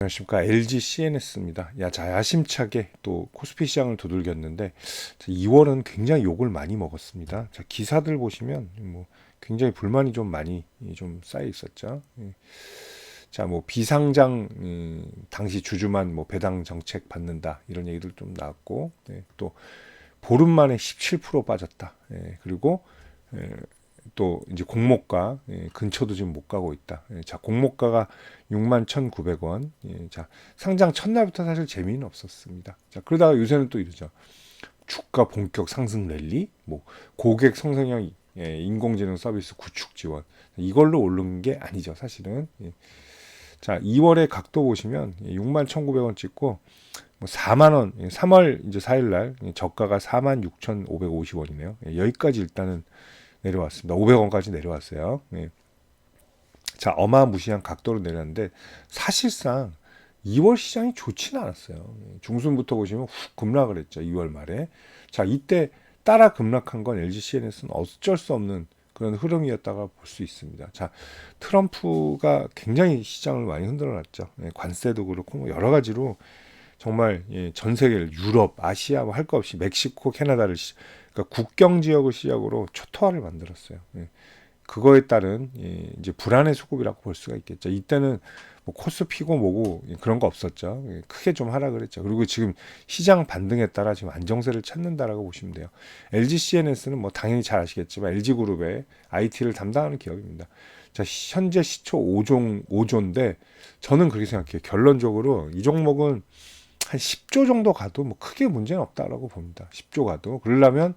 안녕하십니까 LG CNS입니다. 야, 자 야심차게 또 코스피 시장을 두들겼는데 2월은 굉장히 욕을 많이 먹었습니다. 자 기사들 보시면 뭐 굉장히 불만이 좀 많이 좀 쌓여 있었죠. 예. 자뭐 비상장 음, 당시 주주만 뭐 배당 정책 받는다 이런 얘기들 좀 나왔고 예, 또 보름 만에 17% 빠졌다. 예, 그리고 예, 또 이제 공모가 예, 근처도 지금 못 가고 있다. 예, 자 공모가가 6만 1,900원. 예, 자 상장 첫날부터 사실 재미는 없었습니다. 자 그러다가 요새는 또 이러죠. 주가 본격 상승 랠리, 뭐 고객 성장형 예, 인공지능 서비스 구축 지원 이걸로 오른 게 아니죠 사실은. 예. 자 2월의 각도 보시면 6만 1,900원 찍고 뭐 4만 원, 3월 이제 4일 날 저가가 4만 6,550원이네요. 예, 여기까지 일단은 내려왔습니다. 500원까지 내려왔어요. 예. 자, 어마무시한 각도로 내렸는데 사실상 2월 시장이 좋지는 않았어요. 중순부터 보시면 훅 급락을 했죠. 2월 말에. 자, 이때 따라 급락한 건 LG CNS는 어쩔 수 없는 그런 흐름이었다가 볼 수 있습니다. 자, 트럼프가 굉장히 시장을 많이 흔들어 놨죠. 예, 관세도 그렇고 뭐 여러 가지로 정말 예, 전 세계를 유럽, 아시아 뭐할거 없이 멕시코, 캐나다를 시, 그러니까 국경 지역을 시작으로 초토화를 만들었어요. 예. 그거에 따른 예, 이제 불안의 수급이라고 볼 수가 있겠죠. 이때는 뭐 코스피고 뭐고 예, 그런 거 없었죠. 예, 크게 좀 하락을 했죠. 그리고 지금 시장 반등에 따라 지금 안정세를 찾는다라고 보시면 돼요. LG CNS는 뭐 당연히 잘 아시겠지만 LG 그룹의 IT를 담당하는 기업입니다. 자, 현재 시초 5종 5조인데 저는 그렇게 생각해요. 결론적으로 이 종목은 한 10조 정도 가도 뭐 크게 문제는 없다라고 봅니다. 10조 가도 그러려면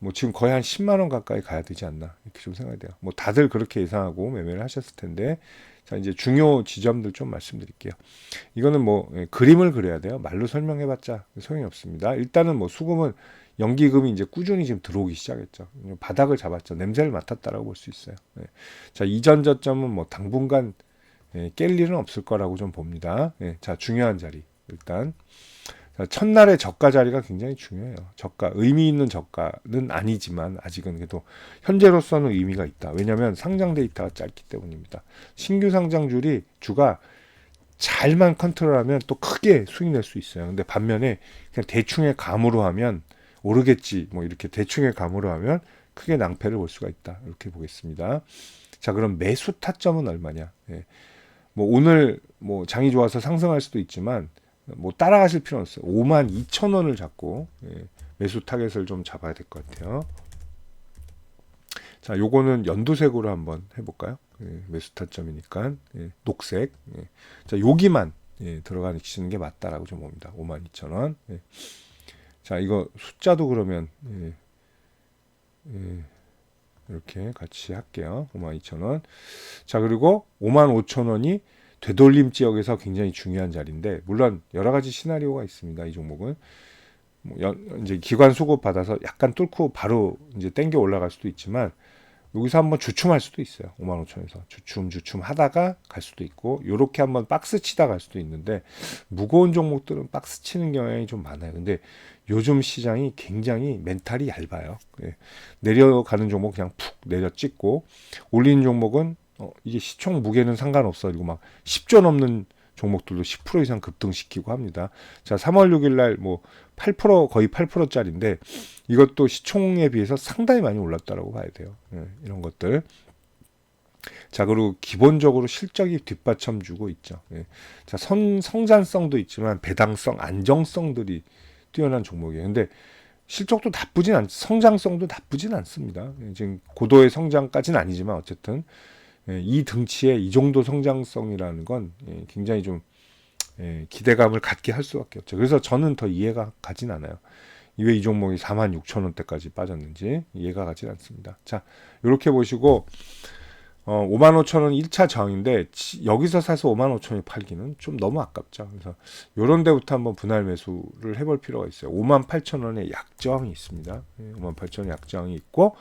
뭐 지금 거의 한 10만 원 가까이 가야 되지 않나 이렇게 좀 생각이 돼요. 뭐 다들 그렇게 예상하고 매매를 하셨을 텐데 자 이제 중요 지점들 좀 말씀드릴게요. 이거는 뭐 예, 그림을 그려야 돼요. 말로 설명해봤자 소용이 없습니다. 일단은 뭐 수금은 연기금이 이제 꾸준히 지금 들어오기 시작했죠. 바닥을 잡았죠. 냄새를 맡았다라고 볼 수 있어요. 예. 자 이전 저점은 뭐 당분간 예, 깰 일은 없을 거라고 좀 봅니다. 예. 자 중요한 자리 일단 첫날의 저가 자리가 굉장히 중요해요. 저가 의미 있는 저가는 아니지만 아직은 그래도 현재로서는 의미가 있다. 왜냐하면 상장 데이터가 짧기 때문입니다. 신규 상장줄이 주가 잘만 컨트롤하면 또 크게 수익 낼 수 있어요. 근데 반면에 그냥 대충의 감으로 하면 오르겠지 뭐 이렇게 대충의 감으로 하면 크게 낭패를 볼 수가 있다. 이렇게 보겠습니다. 자 그럼 매수 타점은 얼마냐? 예. 뭐 오늘 뭐 장이 좋아서 상승할 수도 있지만 뭐 따라가실 필요는 없어요. 5만 2천 원을 잡고 예, 매수 타겟을 좀 잡아야 될 것 같아요. 자, 요거는 연두색으로 한번 해볼까요? 예, 매수 타점이니까 예, 녹색. 예. 자, 여기만 예, 들어가시는 게 맞다라고 좀 봅니다. 5만 2천 원. 예. 자, 이거 숫자도 그러면 예, 예, 이렇게 같이 할게요. 5만 2천 원. 자, 그리고 5만 5천 원이 되돌림 지역에서 굉장히 중요한 자리인데 물론 여러 가지 시나리오가 있습니다. 이 종목은 뭐 연, 이제 기관 수급 받아서 약간 뚫고 바로 이제 땡겨 올라갈 수도 있지만 여기서 한번 주춤할 수도 있어요. 5만 5천에서 주춤 주춤 하다가 갈 수도 있고 요렇게 한번 박스 치다 갈 수도 있는데 무거운 종목들은 박스 치는 경향이 좀 많아요. 근데 요즘 시장이 굉장히 멘탈이 얇아요. 예. 내려가는 종목 그냥 푹 내려 찍고 올리는 종목은 어, 이게 시총 무게는 상관없어. 그리고 막 10조 넘는 종목들도 10% 이상 급등시키고 합니다. 자, 3월 6일 날 뭐 8% 거의 8%짜리인데 이것도 시총에 비해서 상당히 많이 올랐다라고 봐야 돼요. 예, 이런 것들. 자, 그리고 기본적으로 실적이 뒷받쳐 주고 있죠. 예. 자, 선, 성장성도 있지만 배당성, 안정성들이 뛰어난 종목이에요. 근데 실적도 나쁘진 않, 성장성도 나쁘진 않습니다. 예, 지금 고도의 성장까지는 아니지만 어쨌든 예, 이 등치에 이 정도 성장성이라는 건 예, 굉장히 좀 예, 기대감을 갖게 할 수밖에 없죠. 그래서 저는 더 이해가 가진 않아요. 왜 이 종목이 4만 6천 원대까지 빠졌는지 이해가 가진 않습니다. 자, 이렇게 보시고 어, 5만 5천 원 1차 저항인데 여기서 사서 5만 5천 원에 팔기는 좀 너무 아깝죠. 그래서 이런 데부터 한번 분할 매수를 해볼 필요가 있어요. 5만 8천 원의 약저항이 있습니다. 5만 8천 원 약저항이 있고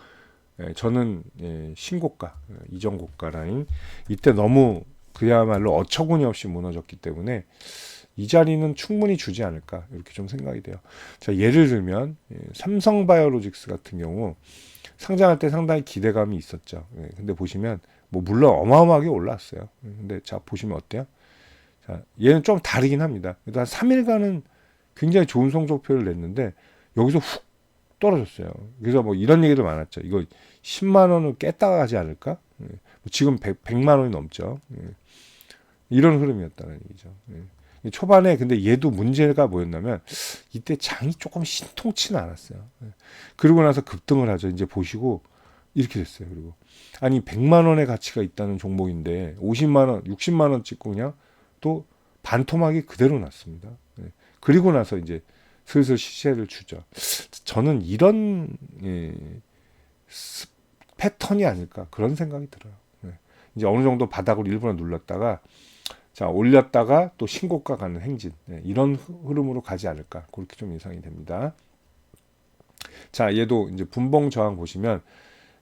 예, 저는 예, 신고가 예, 이전 고가 라인 이때 너무 그야말로 어처구니 없이 무너졌기 때문에 이 자리는 충분히 주지 않을까 이렇게 좀 생각이 돼요. 자 예를 들면 삼성바이오로직스 같은 경우 상장할 때 상당히 기대감이 있었죠. 근데 보시면 뭐 물론 어마어마하게 올랐어요. 근데 자 보시면 어때요? 자 자, 얘는 좀 다르긴 합니다. 한 3일간은 굉장히 좋은 성적표를 냈는데 여기서 훅 떨어졌어요. 그래서 뭐 이런 얘기도 많았죠. 이거 10만 원을 깼다가 가지 않을까? 예. 뭐 지금 100, 100 만 원이 넘죠. 예. 이런 흐름이었다는 얘기죠. 예. 초반에 근데 얘도 문제가 뭐였냐면 이때 장이 조금 신통치는 않았어요. 예. 그러고 나서 급등을 하죠. 이제 보시고 이렇게 됐어요. 그리고 아니 100만 원의 가치가 있다는 종목인데 50만 원, 60만 원 찍고 그냥 또 반토막이 그대로 났습니다. 예. 그리고 나서 이제 슬슬 시세를 주죠. 저는 이런 예, 스- 패턴이 아닐까 그런 생각이 들어요. 예. 이제 어느 정도 바닥을 일부러 눌렀다가 자 올렸다가 또 신고가 가는 행진 예, 이런 흐- 흐름으로 가지 않을까 그렇게 좀 예상이 됩니다. 자 얘도 이제 분봉 저항 보시면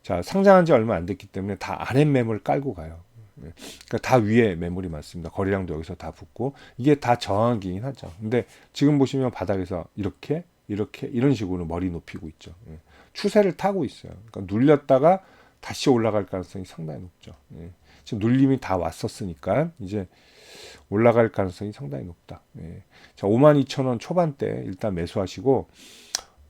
자 상장한 지 얼마 안 됐기 때문에 다 아랫 매물 깔고 가요. 예. 그러니까 다 위에 매물이 많습니다. 거래량도 여기서 다 붙고 이게 다 저항이긴 하죠. 근데 지금 보시면 바닥에서 이렇게 이렇게 이런 식으로 머리 높이고 있죠. 예. 추세를 타고 있어요. 그러니까 눌렸다가 다시 올라갈 가능성이 상당히 높죠. 예. 지금 눌림이 다 왔었으니까 이제 올라갈 가능성이 상당히 높다. 예. 자, 52,000원 초반대 일단 매수하시고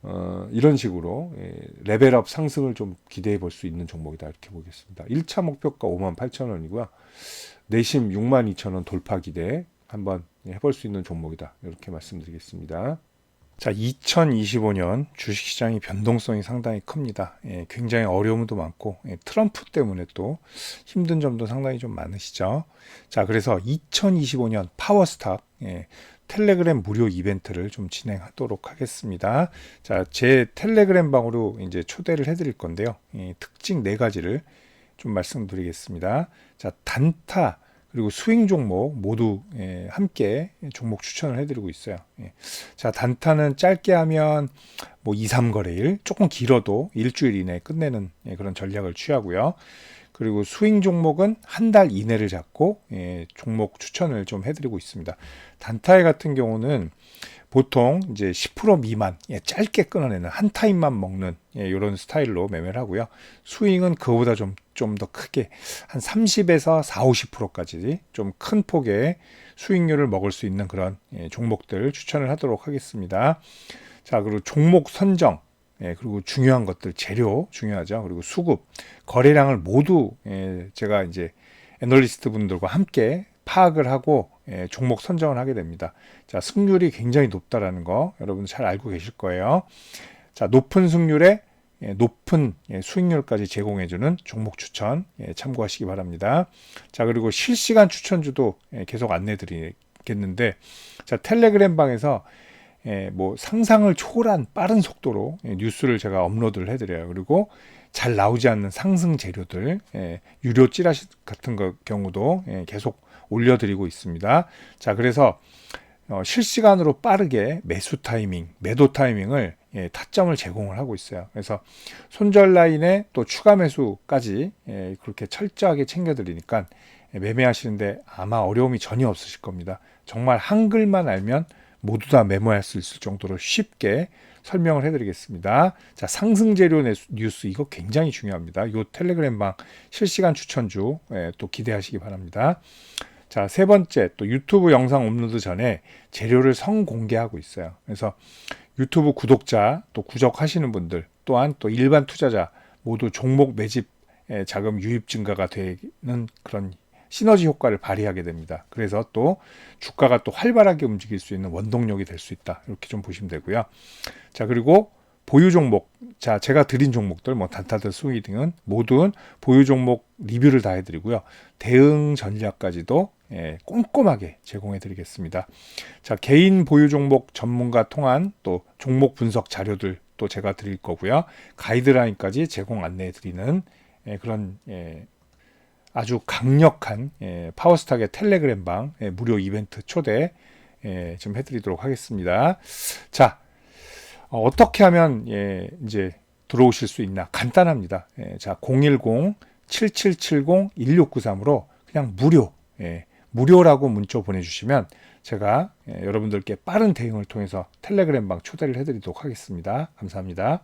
어, 이런 식으로 예, 레벨업 상승을 좀 기대해 볼 수 있는 종목이다 이렇게 보겠습니다. 1차 목표가 58,000원이고요. 내심 62,000원 돌파 기대 한번 해볼 수 있는 종목이다 이렇게 말씀드리겠습니다. 자, 2025년 주식시장이 변동성이 상당히 큽니다. 예, 굉장히 어려움도 많고 예, 트럼프 때문에 또 힘든 점도 상당히 좀 많으시죠. 자, 그래서 2025년 파워스탑 예, 텔레그램 무료 이벤트를 좀 진행하도록 하겠습니다. 자, 제 텔레그램 방으로 이제 초대를 해드릴 건데요. 이 특징 네 가지를 좀 말씀드리겠습니다. 자, 단타 그리고 스윙 종목 모두 예, 함께 종목 추천을 해드리고 있어요. 예. 자, 단타는 짧게 하면 뭐 2, 3거래일, 조금 길어도 일주일 이내에 끝내는 예, 그런 전략을 취하고요. 그리고 스윙 종목은 한 달 이내를 잡고 예, 종목 추천을 좀 해드리고 있습니다. 단타에 같은 경우는 보통 이제 10% 미만 예, 짧게 끊어내는 한 타임만 먹는 예, 이런 스타일로 매매를 하고요. 스윙은 그거보다 좀 좀 더 크게 한 30에서 4, 50%까지 좀 큰 폭의 수익률을 먹을 수 있는 그런 예, 종목들 추천을 하도록 하겠습니다. 자 그리고 종목 선정 예, 그리고 중요한 것들 재료 중요하죠. 그리고 수급 거래량을 모두 예, 제가 이제 애널리스트 분들과 함께 파악을 하고 예, 종목 선정을 하게 됩니다. 자, 승률이 굉장히 높다라는 거 여러분 잘 알고 계실 거예요. 자, 높은 승률에 예, 높은 예, 수익률까지 제공해주는 종목 추천 예, 참고하시기 바랍니다. 자, 그리고 실시간 추천주도 예, 계속 안내드리겠는데, 자, 텔레그램 방에서 예, 뭐 상상을 초월한 빠른 속도로 예, 뉴스를 제가 업로드를 해드려요. 그리고 잘 나오지 않는 상승 재료들, 예, 유료 찌라시 같은 거 경우도 예, 계속 올려드리고 있습니다. 자, 그래서 어, 실시간으로 빠르게 매수 타이밍, 매도 타이밍을 예, 타점을 제공을 하고 있어요. 그래서 손절 라인에 또 추가 매수까지 예, 그렇게 철저하게 챙겨드리니까 예, 매매하시는데 아마 어려움이 전혀 없으실 겁니다. 정말 한글만 알면 모두 다 메모할 수 있을 정도로 쉽게 설명을 해드리겠습니다. 자, 상승 재료 내- 뉴스 이거 굉장히 중요합니다. 요 텔레그램방 실시간 추천주 예, 또 기대하시기 바랍니다. 자, 세 번째 또 유튜브 영상 업로드 전에 재료를 성공개하고 있어요. 그래서 유튜브 구독자 또 구독하시는 분들 또한 또 일반 투자자 모두 종목 매집 에, 자금 유입 증가가 되는 그런 시너지 효과를 발휘하게 됩니다. 그래서 또 주가가 또 활발하게 움직일 수 있는 원동력이 될 수 있다. 이렇게 좀 보시면 되고요. 자, 그리고 보유 종목. 자, 제가 드린 종목들, 뭐, 단타들, 수위 등은 모든 보유 종목 리뷰를 다 해드리고요. 대응 전략까지도 예, 꼼꼼하게 제공해 드리겠습니다. 자, 개인 보유 종목 전문가 통한 또 종목 분석 자료들 또 제가 드릴 거고요. 가이드라인까지 제공 안내해 드리는 예, 그런 예, 아주 강력한 예, 파워스탁의 텔레그램 방 예, 무료 이벤트 초대 예, 좀 해드리도록 하겠습니다. 자, 어, 어떻게 하면 예, 이제 들어오실 수 있나 간단합니다. 예, 자, 010-7770-1693으로 그냥 무료 예, 무료라고 문자 보내주시면 제가 예, 여러분들께 빠른 대응을 통해서 텔레그램 방 초대를 해드리도록 하겠습니다. 감사합니다.